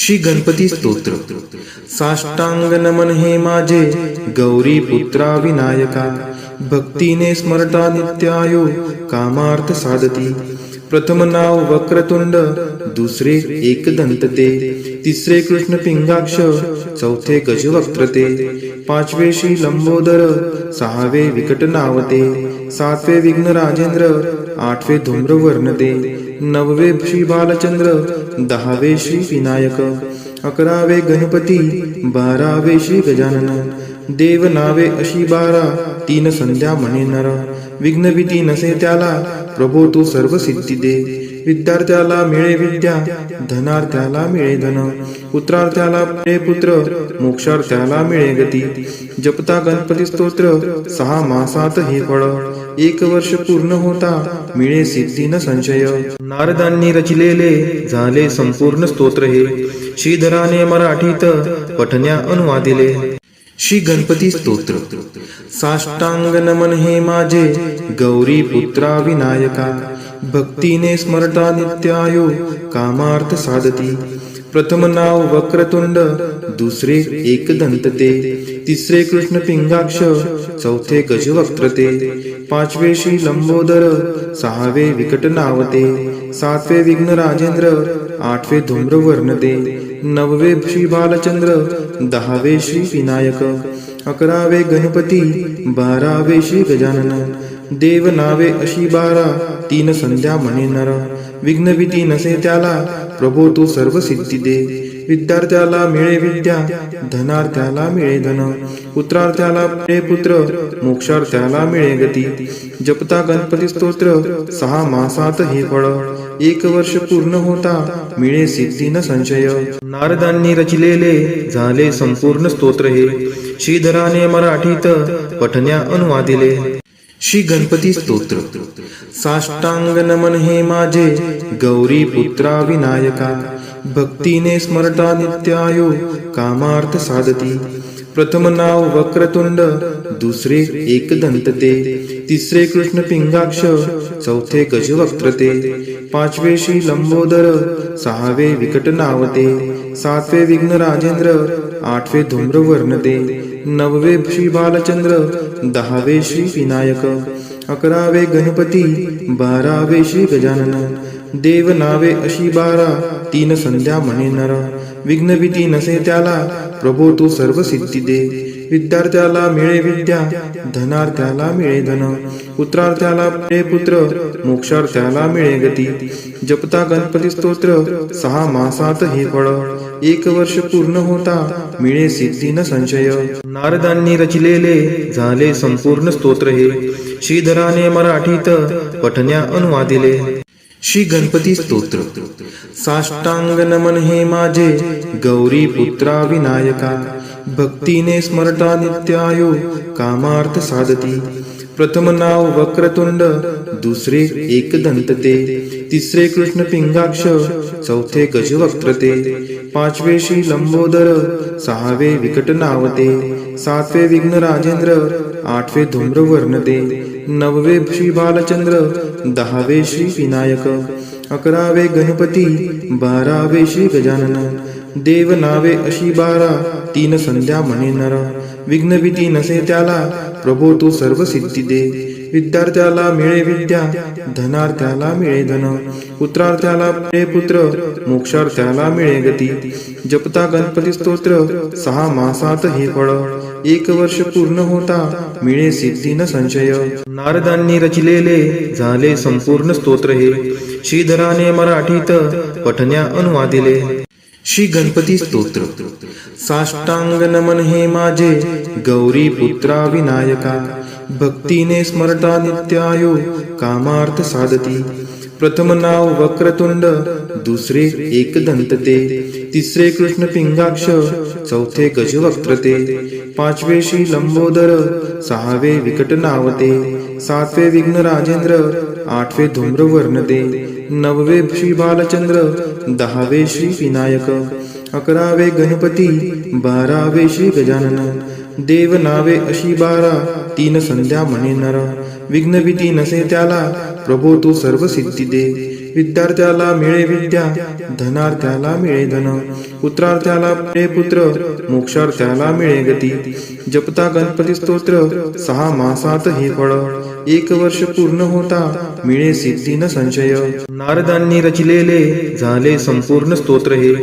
श्री गणपती स्तोत्र. साष्टांग नमन हे माझे गौरी पुत्रा विनायका. भक्तीने स्मरता नित्यायो कामार्थ साधती. प्रथम नाव वक्रतुंड दुसरे एकदंत ते तिसरे कृष्ण पिंगाक्ष चौथे गजवक्त्र पाचवे श्री लंबोदर सहावे विकट नावते सातवे विघ्न राजेंद्र आठवे धूम्रवर्ण वर्णते नववे श्री बालचंद्र दहावे श्री विनायक अकरावे गणपती बारावे श्री गजानन देव नावे अशी बारा तीन संध्या म्हणे नर विघ्नभीती नसे त्याला प्रभो तू सर्व सिद्धी दे. विद्यार्थ्याला मिळे विद्या धनार्थ्याला मिळे धन पुत्रार्थ्याला मिळे पुत्र मोक्षार्थ्याला मिळे गती. जपता गणपती स्तोत्र सहा मासात हे फळ. एक वर्ष पूर्ण होता मिळे सिद्धी न संशय. नारदांनी रचिलेले झाले संपूर्ण स्तोत्र हे. श्रीधराने मराठीत पठण्या अनुवादिले. श्री गणपती स्तोत्र. साष्टांग नमन हे माझे गौरी पुत्रा विनायका. भक्तीने स्मरता नित्यायो कामार्थ साधती. प्रथम नाव वक्रतुंड दुसरे एकदंतते तिसरे कृष्ण पिंगाक्ष चौथे गज वक्रते पाचवे श्री लंबोदर सहावे विकट नावते सातवे विघ्न राजेंद्र आठवे धूम्रवर्णते. नववे श्री बालचंद्र दहावे श्री विनायक अकरावे गणपती बारावे श्री गजानन देव नावे अशी बारा तीन संध्या म्हणे नर. नसे त्याला. प्रभो तू सर्व सिद्धी दे. विद्यार्थ्याला मिळे विद्या. धनार्थ्याला मिळे धन. पुत्रार्थ्याला मिळे पुत्र. मोक्षार्थ्याला मिळे गती. जपता गणपती स्तोत्र. सहा मासात हे फळ. एक वर्ष पूर्ण होता. मिळे सिद्धी न संशय. नारदांनी रचलेले झाले संपूर्ण स्तोत्र हे. श्रीधराने मराठीत पठण्या अनुवादिले. श्री गणपती स्तोत्र. साष्टांग नमन हे माझे गौरी पुत्रा विनायका. भक्तीने स्मरता नित्यायो कामार्थ साधती. प्रथम नाव वक्रतुंड दुसरे एकदंतते. तिसरे कृष्ण पिंगाक्ष चौथे गजवक्त्र पाचवे श्री लंबोदर सहावे विकट नावते सातवे विघ्न राजेंद्र आठवे धूम्रवर्ण ते नववे श्री बालचंद्र दहावे श्री विनायक अकरावे गणपती बारावे श्री गजानन देव नावे अशी बारा तीन संध्या म्हणे नर विघ्न नसे त्याला प्रभो तू सर्व सिद्धी दे. विद्यार्थ्याला मिळे विद्या धनार्थ्याला मिळे धन पुत्रार्थ्याला मिळे पुत्र मोक्षार्थ्याला मिळे गती. जपता गणपती स्तोत्र सहा मासात हे फळ. एक वर्ष पूर्ण होता मिळे सिद्धी न संशय. नारदांनी रचलेले झाले संपूर्ण स्तोत्र हे. श्रीधराने मराठीत पठण्या अनुवादिले. श्री गणपती स्तोत्र. साष्टांग नमन हे माझे गौरी पुत्रा विनायका भक्तीने स्मरता नित्यायो कामार्थ साधती. प्रथम नाव वक्रतुंड दुसरे एकदंतते तिसरे कृष्ण पिंगाक्ष चौथे गज वक्रते पाचवे श्री लंबोदर सहावे विकट नावते सातवे विघ्न राजेंद्र आठवे धूम्रवर्ण दे नववे श्री बालचंद्र दहावे श्री विनायक अकरावे गणपती बारावे श्री गजानन देव नावे अशी बारा तीन संध्या म्हणे नर विघ्नभीती नसे त्याला प्रभो तू सर्व सिद्धी दे. विद्यार्थ्याला मिळे विद्या धनार्थ्याला मिळे धन. पुत्रार्थ्याला मिळे पुत्र मोक्षार्थ्याला मिळे गती. जपता गणपती स्तोत्र सहा मासात हे फळ. एक वर्ष पूर्ण होता मिळे सिद्धी न संशय. नारदांनी रचलेले झाले संपूर्ण स्तोत्र हे. श्रीधराने मराठीत पठण्या अनुवादिले. श्री गणपती स्तोत्र. साष्टांग नमन हे माझे गौरी पुत्रा विनायका भक्तीने स्मरता नित्यायो कामार्थ साधती. प्रथम नाव वक्रतुंड दुसरे एकदंतते तिसरे कृष्ण पिंगाक्ष चौथे गजवक्त्रते पाचवे श्री लंबोदर सहावे विकट नावते सातवे विघ्न राजेंद्र आठवे धूम्र वर्णते नववे श्री बालचंद्र दहावे श्री विनायक अकरावे गणपती बारावे श्री गजानन देव नावे अशी बारा तीन संध्या म्हणे नर विघ्न नसे त्याला प्रभो तू सर्व सिद्धी दे. विद्यार्थ्याला मिळे विद्या धनार्थ्याला मिळे धन पुत्रार्थ्याला मिळे पुत्र मोक्षार्थ्याला मिळे गती. जपता गणपती स्तोत्र सहा मासात हे फळ. एक वर्ष पूर्ण होता मिळे सिद्धी न संशय. नारदांनी रचिलेले झाले संपूर्ण स्तोत्र हे.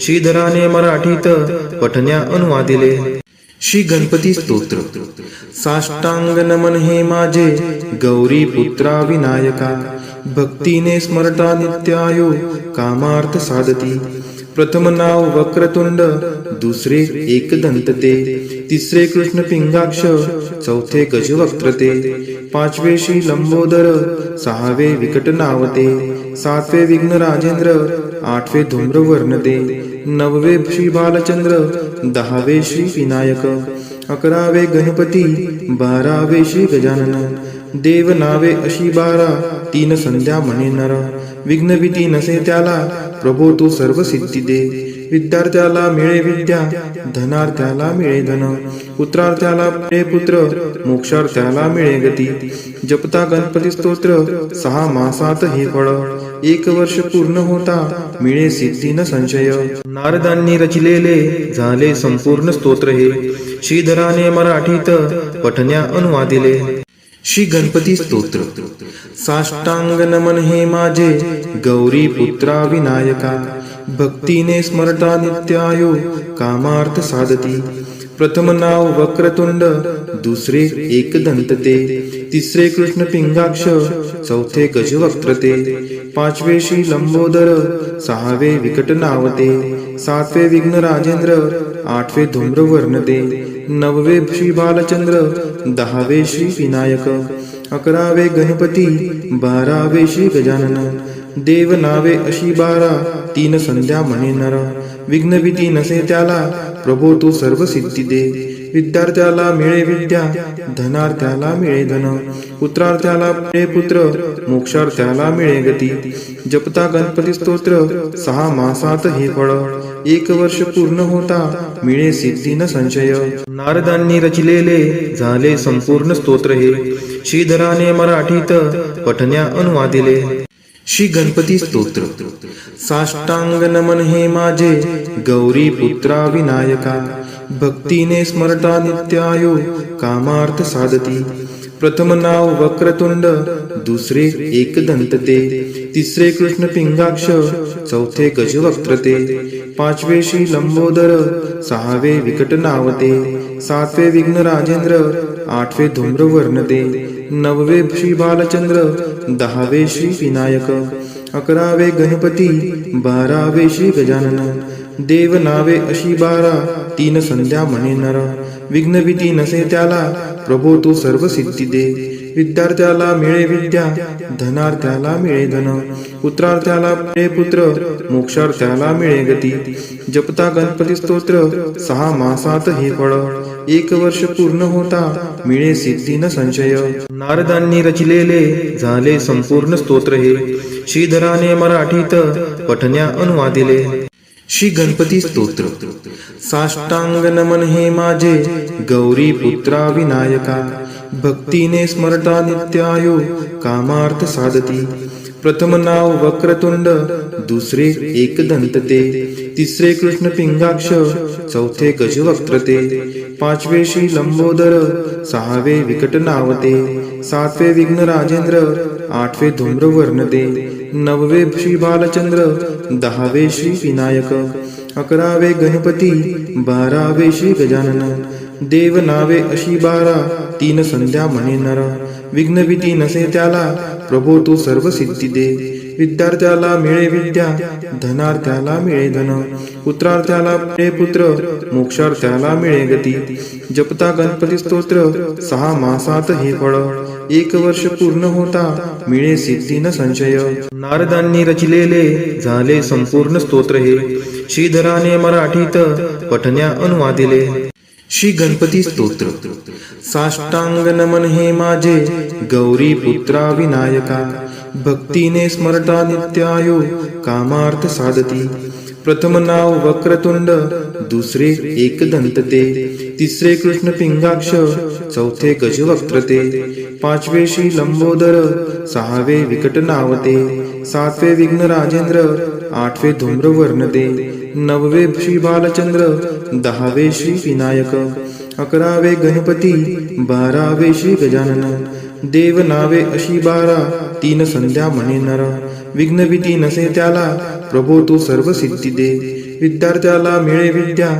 श्रीधराने मराठीत पठण्या अनुवादिले. श्री गणपती स्तोत्र. साष्टांग नमन हे माझे गौरी पुत्रा विनायका. भक्तीने स्मरता नित्यायो कामार्थ साधती. प्रथम नाव वक्रतुंड दुसरे एकदंतते. तिसरे कृष्ण पिंगाक्ष चौथे गजवक्त्रते. पाचवे श्री लंबोदर सहावे विकट नावते सातवे विघ्न राजेंद्र आठवे धूम्रवर्ण ते नववे श्री बालचंद्र दहावे श्री विनायक. अकरावे गणपती बारावे श्री गजानन. देव नावे अशी बारा तीन संध्या म्हणे नर. विघ्न भीती नसे त्याला प्रभो तू सर्व सिद्धी दे. विद्यार्थ्याला मिळे विद्या धनार्थ्याला मिळे धन. पुत्रार्थ्याला मिळे पुत्र मोक्षार्थ्याला मिळे गती. जपता गणपती स्तोत्र सहा मासात हे फळ. एक वर्ष पूर्ण होता मिळे सिद्धी न संशय. नारदांनी रचलेले झाले संपूर्ण स्तोत्र हे. श्रीधराने मराठीत पठण्या अनुवादिले. श्री गणपती स्तोत्र. साष्टांग नमन हे माझे गौरी पुत्रा विनायका भक्तीने स्मरता नित्यायो कामार्थ साधती. प्रथम नाव वक्रतुंड दुसरे एकदंत ते तिसरे कृष्ण पिंगाक्ष चौथे गजवक्त्र पाचवे श्री लंबोदर सहावे विकट नावते सातवे विघ्न राजेंद्र आठवे धूम्रवर्ण वर्णते नववे श्री बालचंद्र दहावे श्री विनायक अकरावे गणपती बारावे श्री गजानन देव नावे अशी बारा तीन संध्या म्हणे नर विघ्न भीती नसे त्याला प्रभो तू सर्व सिद्धी दे. विद्यार्थ्याला मिळे विद्या धनार्थ्याला मिळे धन पुत्रार्थ्याला मिळे पुत्र मोक्षार्थ्याला मिळे गती. जपता गणपती स्तोत्र सहा मासात हे फळ एक वर्ष पूर्ण होता मिळे सिद्धी न संशय. नारदांनी रचलेले झाले संपूर्ण स्तोत्र हे. श्रीधराने मराठीत पठण्या अनुवादिले. श्री गणपती स्तोत्र. साष्टांग नमन हे माझे गौरी पुत्रा विनायका. भक्तीने स्मरता नित्यायो कामार्थ साधती. प्रथम नाव वक्रतुंड दुसरे एकदंतते तिसरे कृष्ण पिंगाक्ष चौथे गजवक्त्रते पाचवे श्री लंबोदर सहावे विकट नावते सातवे विघ्न राजेंद्र आठवे धूम्रवर्ण वर्णते नववे श्री बालचंद्र दहावे श्री विनायक अकरावे गणपती बारावे श्री गजानन देव नावे अशी बारा तीन संध्या म्हणे नर. विघ्न भीती नसे त्याला प्रभो तू सर्व सिद्धी दे. विद्यार्थ्याला मिळे विद्या धनार्थ्याला मिळे धन. पुत्रार्थ्याला मिळे पुत्र मोक्षार्थ्याला मिळे गती. जपता गणपती स्तोत्र सहा मासात हे फळ. एक वर्ष पूर्ण होता मिळे सिद्धी न संशय. नारदांनी रचिलेले झाले संपूर्ण स्तोत्र हे. श्रीधराने मराठीत पठण्या अनुवादिले. श्री गणपती स्तोत्र. साष्टांग नमन हे माझे गौरी पुत्रा विनायका भक्तीने स्मरता नित्यायो कामार्थ साधती. प्रथम नाव वक्रतुंड दुसरे एकदंतते तिसरे कृष्ण पिंगाक्ष चौथे गजवक्त्र पाचवे श्री लंबोदर सहावे विकट नावते सातवे विघ्न राजेंद्र आठवे धूम्र वर्णते नववे श्री बालचंद्र दहावे श्री विनायक अकरावे गणपती बारावे श्री गजानन देव नावे अशी बारा तीन संध्या म्हणे नर विघ्न नसे त्याला प्रभो तू सर्व सिद्धी दे. विद्यार्थ्याला मिळे विद्या धनार्थ्याला मिळे धन पुत्रार्थ्याला मिळे पुत्र मोक्षार्थ्याला मिळे गती. जपता गणपती स्तोत्र सहा मासात हे फळ. एक वर्ष पूर्ण होता मिळे सिद्धी न संशय. नारदांनी रचिलेले झाले संपूर्ण स्तोत्र हे. श्रीधराने मराठीत पठण्या अनुवादिले. श्री गणपती स्तोत्र. साष्टांग नमन हे माझे गौरी पुत्रा विनायका. भक्तीने स्मरता नित्यायो कामार्थ साधती. प्रथम नाव वक्रतुंड दुसरे एकदंतते. तिसरे कृष्ण पिंगाक्ष चौथे गजवक्त्र वक्रते पाचवे श्री लंबोदर सहावे विकट नावते सातवे विघ्न राजेंद्र आठवे धूम्रवर्ण ते नववे श्री बालचंद्र दहावे श्री विनायक. अकरावे गणपती बारावे श्री गजानन. देव नावे अशी बारा तीन संध्या म्हणे नर. विघ्न भीती नसे त्याला प्रभो तू सर्व सिद्धी दे. विद्यार्थ्याला मिळे विद्या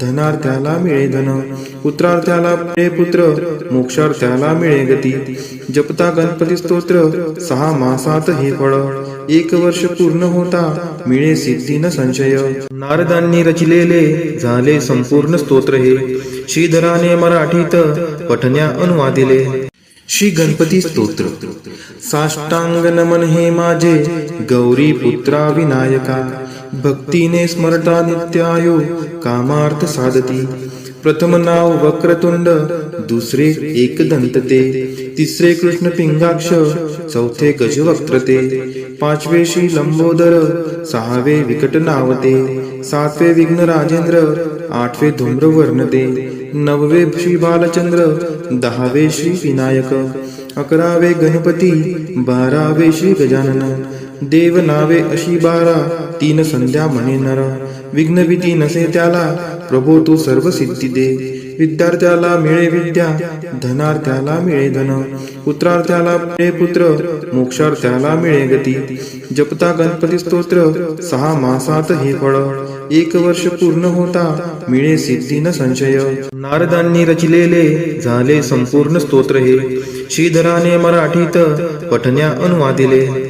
धनार्थ्याला मिळे धन. पुत्रार्थ्याला मिळे पुत्र मोक्षार्थ्याला मिळे गती. जपता गणपती स्तोत्र सहा मासात हे फळ. एक वर्ष पूर्ण होता मिळे सिद्धी न संशय. नारदांनी रचिलेले झाले संपूर्ण स्तोत्र हे. श्रीधराने मराठीत पठण्या अनुवादिले. श्री गणपती स्तोत्र. साष्टांग नमन हे माझे गौरी पुत्रा विनायका भक्तीने स्मरता नित्यायो कामार्थ साधती. प्रथम नाव वक्रतुंड दुसरे एकदंत ते तिसरे कृष्ण पिंगाक्ष चौथे गजवक्त्र पाचवे श्री लंबोदर सहावे विकट नावते सातवे विघ्न राजेंद्र आठवे धूम्रवर्ण वर्णते नववे श्री बालचंद्र दहावे श्री विनायक अकरावे गणपती बारावे श्री गजानन देव नावे अशी बारा तीन संध्या म्हणे नर. विघ्नभीती नसे त्याला प्रभो तू सर्व सिद्धी दे. विद्यार्थ्याला मिळे विद्या धनार्थ्याला मिळे धन. पुत्रार्थ्याला मिळे पुत्र मोक्षार्थ्याला मिळे गती. जपता गणपती स्तोत्र सहा मासात हे फळ. एक वर्ष पूर्ण होता मिळे सिद्धी न संशय. नारदांनी रचलेले झाले संपूर्ण स्तोत्र हे. श्रीधराने मराठीत पठण्या अनुवादिले.